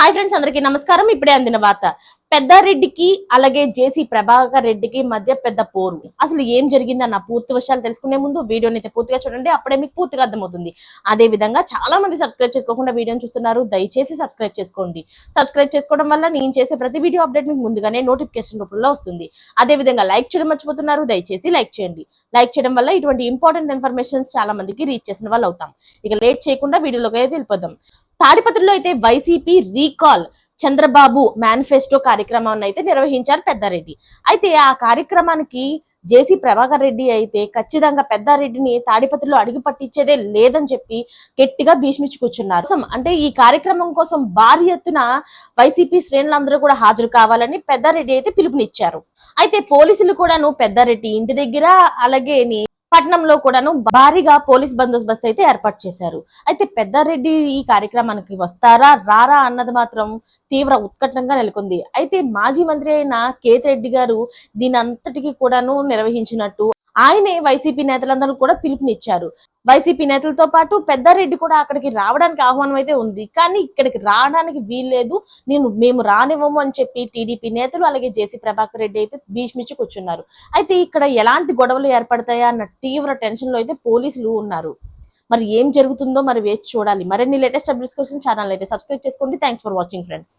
Hi friends అందరికీ నమస్కారం. ఇప్పుడే అందిన వార్త. పెద్దారెడ్డికి అలాగే జేసీ ప్రభాకర్ రెడ్డికి మధ్య పెద్ద పోరు. అసలు ఏం జరిగిందన్న పూర్తి విషయాలు తెలుసుకునే ముందు వీడియోని అయితే పూర్తిగా చూడండి అప్పుడే మీకు పూర్తిగా అర్థమవుతుంది. అదే విధంగా చాలా మంది సబ్స్క్రైబ్ చేసుకోకుండా వీడియోని చూస్తున్నారు దయచేసి సబ్స్క్రైబ్ చేసుకోండి. సబ్స్క్రైబ్ చేసుకోవడం వల్ల నేను చేసే ప్రతి వీడియో అప్డేట్ మీకు ముందుగానే నోటిఫికేషన్ రూపంలో వస్తుంది. అదే విధంగా లైక్ చేయడం మర్చిపోతున్నారు దయచేసి లైక్ చేయండి. లైక్ చేయడం వల్ల ఇటువంటి ఇంపార్టెంట్ ఇన్ఫర్మేషన్స్ చాలా మందికి రీచ్ చేసిన వాళ్ళు అవుతాం ఇక లేట్ చేయకుండా వీడియోలోకి అయితే వెళ్ళిపోదాం. తాడిపత్రిలో అయితే వైసీపీ రీకాల్ చంద్రబాబు మేనిఫెస్టో కార్యక్రమాన్ని అయితే నిర్వహించారు పెద్దారెడ్డి. అయితే ఆ కార్యక్రమానికి జేసీ ప్రభాకర్ రెడ్డి అయితే ఖచ్చితంగా పెద్దారెడ్డిని తాడిపత్రిలో అడిగి పట్టించేదే లేదని చెప్పి గట్టిగా భీష్మించి కూర్చున్నారు అంటే ఈ కార్యక్రమం కోసం భారీ ఎత్తున వైసీపీ శ్రేణులందరూ కూడా హాజరు కావాలని పెద్దారెడ్డి అయితే పిలుపునిచ్చారు. అయితే పోలీసులు కూడాను పెద్దారెడ్డి ఇంటి దగ్గర అలాగే పట్నంలో కూడాను భారీగా పోలీస్ బందోబస్తు అయితే ఏర్పాటు చేశారు. అయితే పెద్దారెడ్డి ఈ కార్యక్రమానికి వస్తారా రారా అన్నది మాత్రం తీవ్ర ఉత్కటంగా నెలకొంది. అయితే మాజీ మంత్రి అయిన కేతిరెడ్డి గారు దీని అంతటికి కూడాను నిర్వహించినట్టు ఆయనే వైసీపీ నేతలందరూ కూడా పిలుపునిచ్చారు. వైసీపీ నేతలతో పాటు పెద్దారెడ్డి కూడా అక్కడికి రావడానికి ఆహ్వానం అయితే ఉంది. కానీ ఇక్కడికి రావడానికి వీల్లేదు. నేను మేము రానివ్వము అని చెప్పి టీడీపీ నేతలు అలాగే జేసీ ప్రభాకర్ రెడ్డి అయితే భీష్మించి కూర్చున్నారు. అయితే ఇక్కడ ఎలాంటి గొడవలు ఏర్పడతాయా అన్న తీవ్ర టెన్షన్లో అయితే పోలీసులు ఉన్నారు. మరి ఏం జరుగుతుందో మరి వేచి చూడాలి. మరిన్ని లేటెస్ట్ అప్డేట్స్ కోసం ఛానల్ అయితే సబ్స్క్రైబ్ చేసుకోండి. Thanks for watching friends.